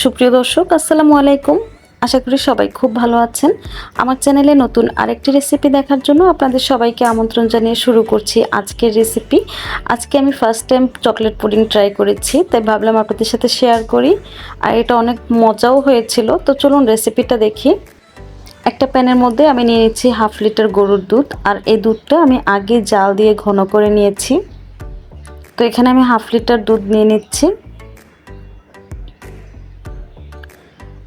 সুপ্রিয় দর্শক, আসসালামু আলাইকুম। আশা করি সবাই খুব ভালো আছেন। আমার চ্যানেলে নতুন আরেকটি রেসিপি দেখার জন্য আপনাদের সবাইকে আমন্ত্রণ জানিয়ে শুরু করছি আজকের রেসিপি আজকে আমি first time chocolate pudding try করেছি, তাই ভাবলাম আপনাদের সাথে শেয়ার করি। আর এটা অনেক মজাও হয়েছিল। তো চলুন রেসিপিটা দেখি। একটা প্যানের মধ্যে আমি নিয়ে নিচ্ছি হাফ লিটার গরুর দুধ, আর এই দুধটা আমি আগে জাল দিয়ে ঘন করে নিয়েছি। তো এখানে আমি হাফ লিটার দুধ নিয়ে নিচ্ছি।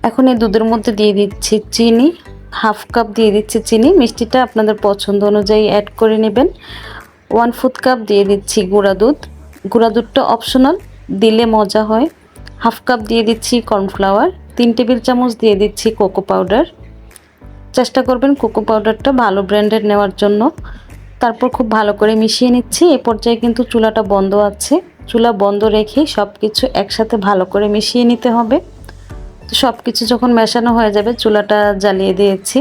এখন এই দুধের মধ্যে দিয়ে দিচ্ছি চিনি, হাফ কাপ দিয়ে দিচ্ছি চিনি। মিষ্টিটা আপনাদের পছন্দ অনুযায়ী অ্যাড করে নেবেন। ওয়ান ফুট কাপ দিয়ে দিচ্ছি গুঁড়া দুধ। গুঁড়া দুধটা অপশনাল দিলে মজা হয়। হাফ কাপ দিয়ে দিচ্ছি কর্নফ্লাওয়ার তিন টেবিল চামচ দিয়ে দিচ্ছি কোকো পাউডার চেষ্টা করবেন কোকো পাউডারটা ভালো ব্র্যান্ডের নেওয়ার জন্য। তারপর খুব ভালো করে মিশিয়ে নিচ্ছি। এ পর্যায়ে কিন্তু চুলাটা বন্ধ আছে। চুলা বন্ধ রেখেই সব কিছু একসাথে ভালো করে মিশিয়ে নিতে হবে। তো সব কিছু যখন মেশানো হয়ে যাবে, চুলাটা জ্বালিয়ে দিয়েছি।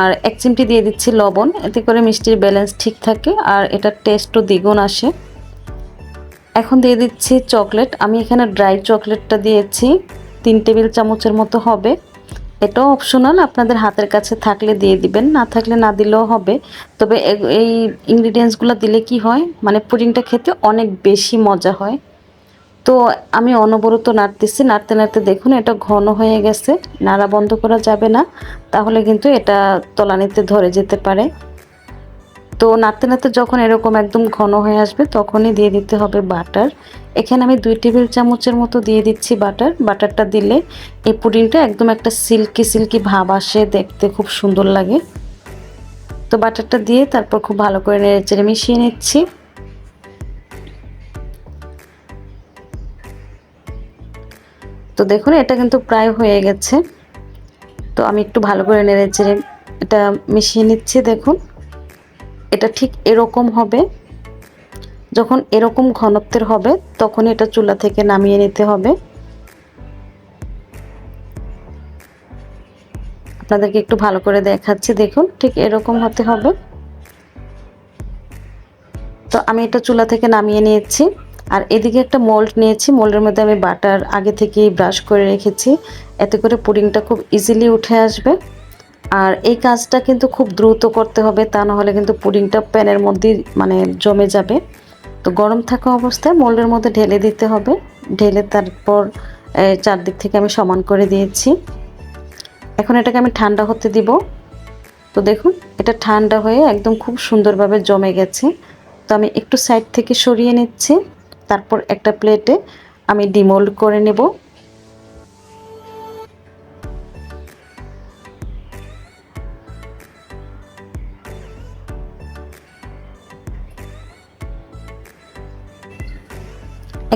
আর এক চিমটি দিয়ে দিচ্ছি লবণ, এতে করে মিষ্টির ব্যালেন্স ঠিক থাকে আর এটার টেস্টও দ্বিগুণ আসে। এখন দিয়ে দিচ্ছি চকলেট আমি এখানে ড্রাই চকলেটটা দিয়েছি, তিন টেবিল চামচের মতো হবে। এটাও অপশনাল আপনাদের হাতের কাছে থাকলে দিয়ে দিবেন, না থাকলে না দিলেও হবে। তবে এই ইনগ্রিডিয়েন্টসগুলো দিলে কি হয় মানে পুডিংটা খেতে অনেক বেশি মজা হয়। তো আমি অনবরত নাড়তেছি, নাড়তে নাড়তে দেখুন এটা ঘন হয়ে গেছে, নাড়া বন্ধ করা যাবে না, তাহলে কিন্তু এটা তলানিতে ধরে যেতে পারে। তো নাড়তে নাড়তে যখন এরকম একদম ঘন হয়ে আসবে, তখনই দিয়ে দিতে হবে বাটার। এখানে আমি দুই টেবিল চামচের মতো দিয়ে দিচ্ছি বাটার। বাটারটা দিলে এই পুডিংটা একদম একটা সিল্কি সিল্কি ভাব আসে, দেখতে খুব সুন্দর লাগে। তো বাটারটা দিয়ে তারপর খুব ভালো করে নেড়ে চেড়ে মিশিয়ে নিচ্ছি। তো দেখুন, এটা কিন্তু প্রায় হয়ে গেছে। তো আমি একটু ভালো করে নেড়ে চেড়ে এটা মিশিয়ে নিচ্ছি, দেখুন। এটা ঠিক এরকম হবে। যখন এরকম ঘনত্বের হবে তখন এটা চুলা থেকে নামিয়ে নিতে হবে। আপনাদেরকে একটু ভালো করে দেখাচ্ছি, দেখুন, ঠিক এরকম হতে হবে। তো আমি এটা চুলা থেকে নামিয়ে নিয়েছি। আর এদিকে একটা মোল্ড নিয়েছি মোল্ডের মধ্যে আমি বাটার আগে থেকেই ব্রাশ করে রেখেছি। এতে করে পুডিংটা খুব ইজিলি উঠে আসবে। আর এই কাজটা কিন্তু খুব দ্রুত করতে হবে, তা না হলে কিন্তু পুডিংটা প্যানের মধ্যে মানে জমে যাবে। তো গরম থাকা অবস্থায় মোল্ডের মধ্যে ঢেলে দিতে হবে। ঢেলে তারপর চারদিক থেকে আমি সমান করে দিয়েছি। এখন এটাকে আমি ঠান্ডা হতে দিব। তো দেখুন, এটা ঠান্ডা হয়ে একদম খুব সুন্দরভাবে জমে গেছে। তো আমি একটু সাইড থেকে সরিয়ে নিচ্ছি। তারপর একটা প্লেটে আমি ডিমোল্ড করে নেব।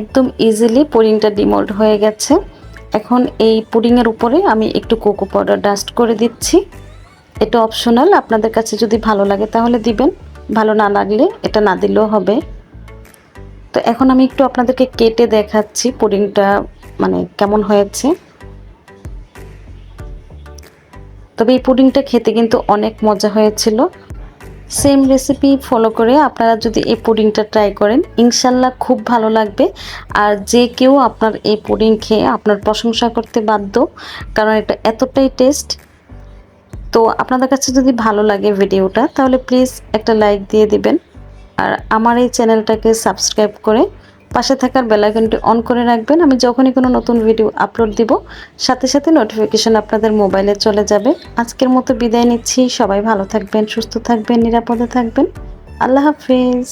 একদম ইজিলি পুডিংটা ডিমোল্ড হয়ে গেছে। এখন এই পুডিংয়ের উপরে আমি একটু কোকো পাউডার ডাস্ট করে দিচ্ছি। এটা অপশনাল, আপনাদের কাছে যদি ভালো লাগে তাহলে দিবেন, ভালো না লাগলে এটা না দিলেও হবে। তো এখন আমি একটু আপনাদেরকে কেটে দেখাচ্ছি পুডিংটা মানে কেমন হয়েছে। তবে এই পুডিংটা খেতে কিন্তু অনেক মজা হয়েছিল। সেম রেসিপি ফলো করে আপনারা যদি এই পুডিংটা ট্রাই করেন, ইনশাল্লাহ খুব ভালো লাগবে। আর যে কেউ আপনার এই পুডিং খেয়ে আপনার প্রশংসা করতে বাধ্য, কারণ এটা এতটাই টেস্ট তো আপনাদের কাছে যদি ভালো লাগে ভিডিওটা, তাহলে প্লিজ একটা লাইক দিয়ে দিবেন। আর আমার এই চ্যানেলটাকে সাবস্ক্রাইব করে পাশে থাকার বেলাইকনটি অন করে রাখবেন। আমি যখনই কোনো নতুন ভিডিও আপলোড দিব, সাথে সাথে নোটিফিকেশন আপনাদের মোবাইলে চলে যাবে। আজকের মতো বিদায় নিচ্ছি। সবাই ভালো থাকবেন, সুস্থ থাকবেন, নিরাপদে থাকবেন। আল্লাহ হাফিজ।